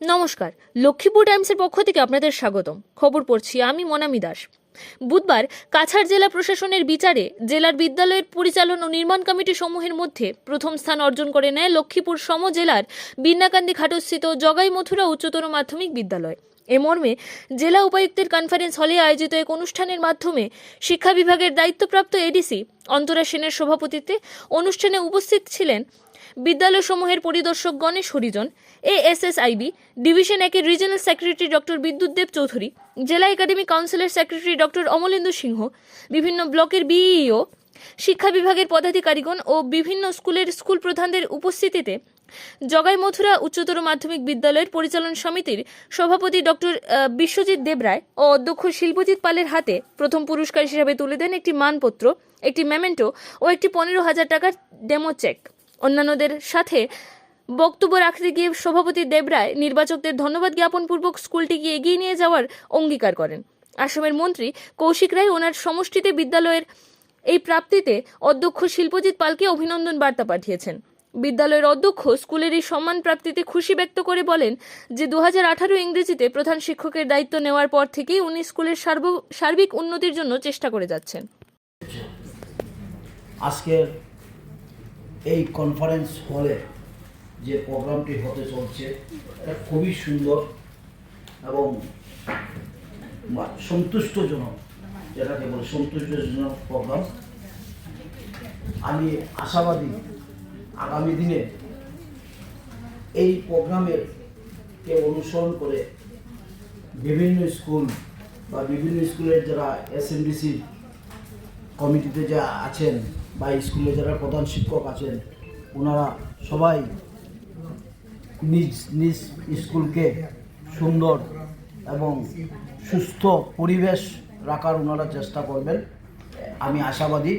নমস্কার, লক্ষ্মীপুর টাইমসের পক্ষ থেকে আপনাদের স্বাগতম। খবর পড়ছি আমি মনামি দাস। বুধবার কাছাড় জেলা প্রশাসনের বিচারে জেলার বিদ্যালয়ের পরিচালন ও নির্মাণ কমিটি সমূহের মধ্যে প্রথম স্থান অর্জন করে নেয় লক্ষ্মীপুর সম জেলার বিন্নাকান্দি ঘাটস্থিত জগাই মথুরা উচ্চতর মাধ্যমিক বিদ্যালয়। এ মর্মে জেলা উপায়ুক্তের কনফারেন্স হলে আয়োজিত এক অনুষ্ঠানের মাধ্যমে শিক্ষা বিভাগের দায়িত্বপ্রাপ্ত এডিসি অন্তরা সেনের সভাপতিত্বে অনুষ্ঠানে উপস্থিত ছিলেন বিদ্যালয়সমূহের পরিদর্শক গণেশ হরিজন এএসএসআইবি ডিভিশন একের regional secretary doctor Bidyut Deb Chowdhury, জেলা একাডেমি কাউন্সিলের সেক্রেটারি ডক্টর অমলেন্দু সিংহ, বিভিন্ন ব্লকের বিইও শিক্ষা বিভাগের পদাধিকারীগণ ও বিভিন্ন স্কুলের স্কুল প্রধানদের উপস্থিতিতে জগাই মথুরা উচ্চতর মাধ্যমিক বিদ্যালয়ের পরিচালন সমিতির সভাপতি ডক্টর বিশ্বজিৎ দেবরায় ও অধ্যক্ষ শিল্পজিৎ পালের হাতে প্রথম পুরস্কার হিসাবে তুলে দেন একটি মানপত্র, একটি মেমেন্টো ও একটি পনেরো হাজার টাকার ডেমো চেক। অন্যান্যদের সাথে বক্তব্য রাখতে গিয়ে সভাপতি দেবরায় নির্বাচকদের ধন্যবাদ জ্ঞাপন পূর্বক স্কুলটিকে এগিয়ে নিয়ে যাওয়ার অঙ্গীকার করেন। আসামের মন্ত্রী কৌশিক রায় ওনার সমষ্টিতে বিদ্যালয়ের এই প্রাপ্তিতে অধ্যক্ষ শিল্পজিৎ পালকে অভিনন্দন বার্তা পাঠিয়েছেন। বিদ্যালয়ের অধ্যক্ষ স্কুলের এই সম্মান প্রাপ্তিতে খুশি ব্যক্ত করে বলেন যে দু আঠারো ইংরেজিতে প্রধান শিক্ষকের দায়িত্ব নেওয়ার পর থেকেই উনি স্কুলের সার্ব- সার্বিক উন্নতির জন্য চেষ্টা করে যাচ্ছেন। আজকের এই কনফারেন্স হলে যে প্রোগ্রামটি হতে চলছে, এটা খুবই সুন্দর এবং সন্তুষ্টজনক। যেটাকে বলে সন্তুষ্টজনক প্রোগ্রাম আমি আশাবাদী আগামী দিনে এই প্রোগ্রামের কে অনুসরণ করে বিভিন্ন স্কুল বা বিভিন্ন স্কুলের যারা এসএমডিসি কমিটিতে যা আছেন বা স্কুলে যারা প্রধান শিক্ষক আছেন, ওনারা সবাই নিজ নিজ স্কুলকে সুন্দর এবং সুস্থ পরিবেশ রাখার ওনারা চেষ্টা করবেন। আমি আশাবাদী